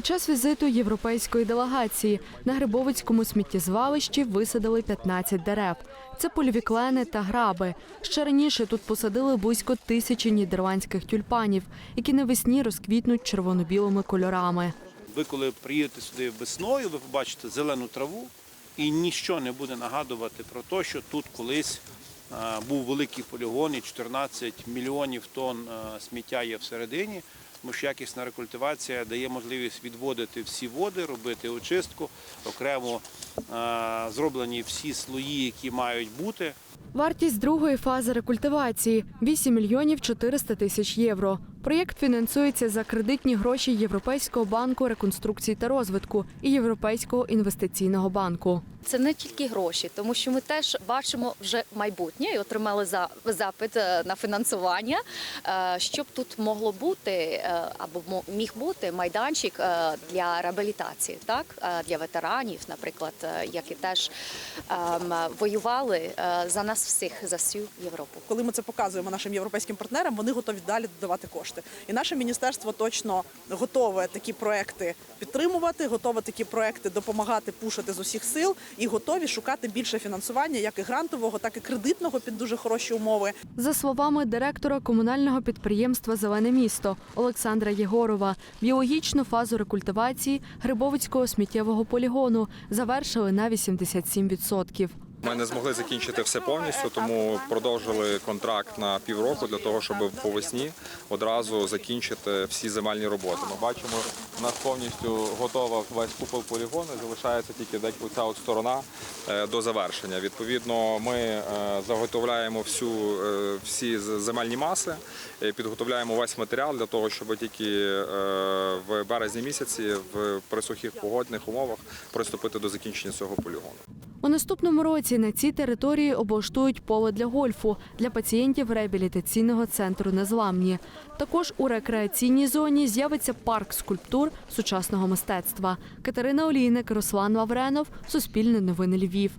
Під час візиту європейської делегації на Грибовицькому сміттєзвалищі висадили 15 дерев. Це польові клени та граби. Ще раніше тут посадили близько тисячі нідерландських тюльпанів, які навесні розквітнуть червоно-білими кольорами. Ви коли приїдете сюди весною, ви побачите зелену траву і ніщо не буде нагадувати про те, що тут колись був великий полігон і 14 мільйонів тонн сміття є всередині. Тому що якісна рекультивація дає можливість відводити всі води, робити очистку, окремо зроблені всі слої, які мають бути. Вартість другої фази рекультивації 8 мільйонів 400 тисяч євро. Проєкт фінансується за кредитні гроші Європейського банку реконструкції та розвитку і Європейського інвестиційного банку. Це не тільки гроші, тому що ми теж бачимо вже майбутнє і отримали за запит е, на фінансування, е, щоб тут могло бути е, або міг бути майданчик для реабілітації, так для ветеранів, наприклад, які теж ем, воювали за нас всіх за всю Європу. Коли ми це показуємо нашим європейським партнерам, вони готові далі додавати кошти. І наше міністерство точно готове такі проекти підтримувати, готове такі проекти допомагати пушити з усіх сил і готові шукати більше фінансування, як і грантового, так і кредитного під дуже хороші умови. За словами директора комунального підприємства Зелене місто Олександра Єгорова, біологічну фазу рекультивації Грибовицького сміттєвого полігону завершили на 87%. Ми не змогли закінчити все повністю, тому продовжили контракт на півроку для того, щоб по весні одразу закінчити всі земельні роботи. Ми бачимо, у нас повністю готова весь купол полігону. Залишається тільки оця от сторона е, до завершення. Відповідно, ми е, заготовляємо всю е, всі земельні маси, підготовляємо весь матеріал для того, щоб тільки в березні місяці в при сухих погодних умовах приступити до закінчення цього полігону. У наступному році на цій території облаштують поле для гольфу для пацієнтів реабілітаційного центру Незламні. Також у рекреаційній зоні з'явиться парк скульптур сучасного мистецтва. Катерина Олійник, Руслан Лавренов, Суспільне новини Львів.